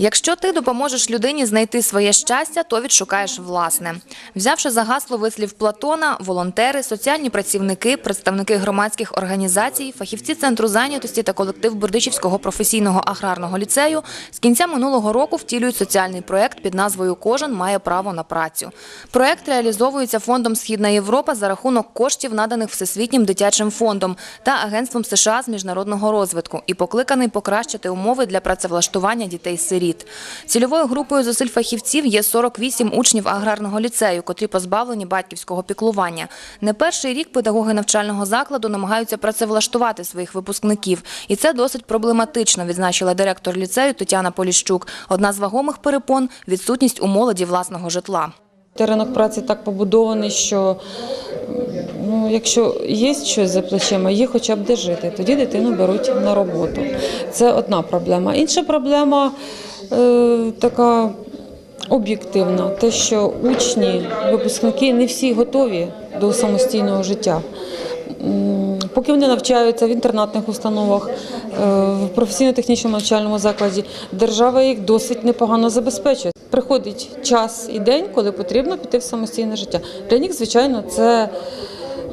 Якщо ти допоможеш людині знайти своє щастя, то відшукаєш власне. Взявши за гасло вислів Платона, волонтери, соціальні працівники, представники громадських організацій, фахівці центру зайнятості та колектив Бердичівського професійного аграрного ліцею з кінця минулого року втілюють соціальний проект під назвою Кожен має право на працю. Проект реалізовується фондом Східна Європа за рахунок коштів, наданих Всесвітнім дитячим фондом та Агентством США з міжнародного розвитку, і покликаний покращити умови для працевлаштування дітей-сиріт. Цільовою групою зусиль фахівців є 48 учнів аграрного ліцею, котрі позбавлені батьківського піклування. Не перший рік педагоги навчального закладу намагаються працевлаштувати своїх випускників, і це досить проблематично, відзначила директор ліцею Тетяна Поліщук. Одна з вагомих перепон відсутність у молоді власного житла. Ринок праці так побудований, що ну, якщо є щось за плечима, є хоча б де жити, тоді дитину беруть на роботу. Це одна проблема. Інша проблема е, така об'єктивна, те, що учні, випускники не всі готові до самостійного життя. Поки вони навчаються в інтернатних установах, е, в професійно-технічному навчальному закладі, держава їх досить непогано забезпечує. Приходить час і день, коли потрібно піти в самостійне життя. Для них, звичайно, це,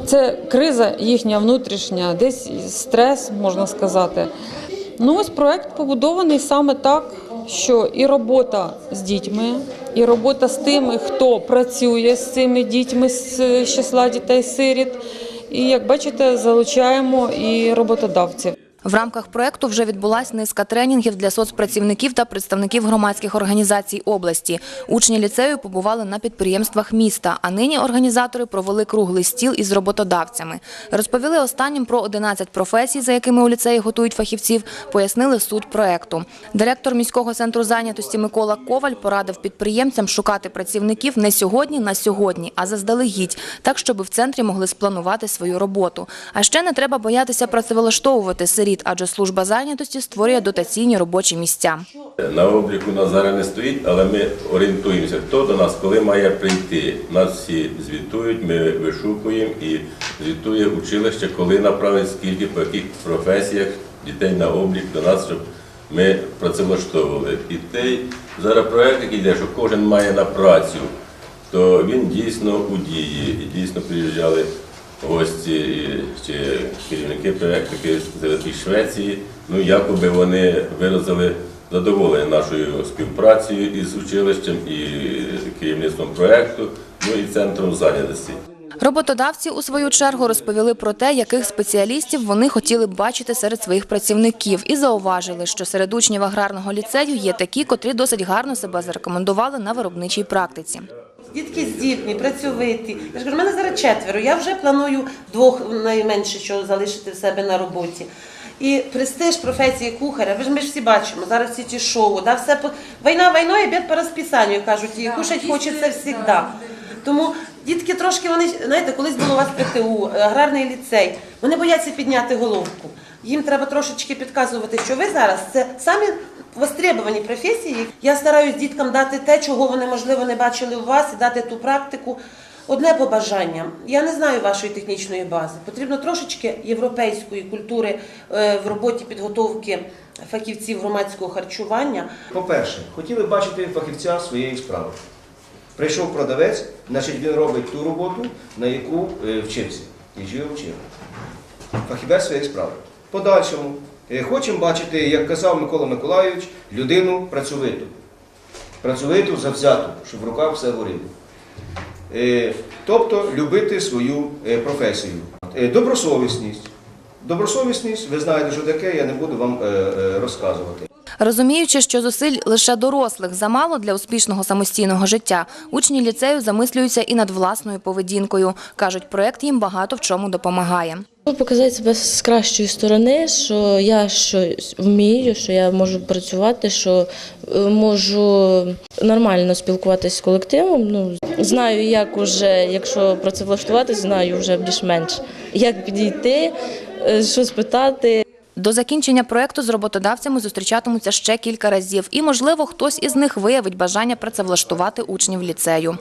це криза їхня внутрішня, десь стрес, можна сказати. Ну ось проект побудований саме так, що і робота з дітьми, і робота з тими, хто працює з цими дітьми з з числа дітей-сиріт. І як бачите, залучаємо і роботодавців. В рамках проекту вже відбулась низка тренінгів для соцпрацівників та представників громадських організацій області. Учні ліцею побували на підприємствах міста, а нині організатори провели круглий стіл із роботодавцями. Розповіли останнім про 11 професій, за якими у ліцеї готують фахівців, пояснили суть проекту. Директор міського центру зайнятості Микола Коваль порадив підприємцям шукати працівників не сьогодні на сьогодні, а заздалегідь, так щоб в центрі могли спланувати свою роботу. А ще не треба боятися працевлаштовувати сиріт, адже служба зайнятості створює дотаційні робочі місця. На обліку нас зараз не стоїть, але ми орієнтуємося, хто до нас коли має прийти. Нас всі звітують, ми вишукуємо і звітує училище, коли направить, скільки, по яких професіях дітей на облік до нас, щоб ми працевлаштовували. І той зараз проєкт, який йде, що кожен має на працю, то він дійсно у дії. І дійсно приїжджали і чи керівники проєкту з із Швеції. Ну, якоби вони виразили задоволення нашою співпрацею із училищем і керівництвом проєкту, ну і центром зайнятості. Роботодавці у свою чергу розповіли про те, яких спеціалістів вони хотіли б бачити серед своїх працівників, і зауважили, що серед учнів аграрного ліцею є такі, котрі досить гарно себе зарекомендували на виробничій практиці. Дітки здібні, працьовиті. Я ж кажу, в мене зараз четверо. Я вже планую двох найменше, що залишити в себе на роботі. І престиж професії кухаря, ви ж ми ж всі бачимо, зараз всі ці шоу, да, все по... війна війною, обід по розписанню, кажуть, і кушать хочеться завжди. Тому дітки трошки вони, знаєте, колись було у вас ПТУ, аграрний ліцей, вони бояться підняти головку. Їм треба трошечки підказувати, що ви зараз це самі востребовані професії. Я стараюсь діткам дати те, чого вони, можливо, не бачили у вас, і дати ту практику. Одне побажання. Я не знаю вашої технічної бази. Потрібно трошечки європейської культури е, в роботі підготовки фахівців громадського харчування. По-перше, хотіли бачити фахівця своєї справи. Прийшов продавець, значить він робить ту роботу, на яку е, вчився. І ж вчив. Фахівець своєї справи. Подальшому. е, Хочемо бачити, як казав Микола Миколайович, людину працьовиту. Працьовиту, завзяту, щоб в руках все горіло. Е, Тобто любити свою е, професію. Добросовісність. Добросовісність, ви знаєте, що таке, я не буду вам розказувати. Розуміючи, що зусиль лише дорослих замало для успішного самостійного життя, учні ліцею замислюються і над власною поведінкою. Кажуть, проект їм багато в чому допомагає. Показати себе з кращої сторони, що я щось вмію, що я можу працювати, що е, можу нормально спілкуватися з колективом. Ну знаю, як уже, якщо працевлаштуватися, знаю вже більш-менш як підійти, е, що спитати. До закінчення проекту з роботодавцями зустрічатимуться ще кілька разів, і, можливо, хтось із них виявить бажання працевлаштувати учнів ліцею.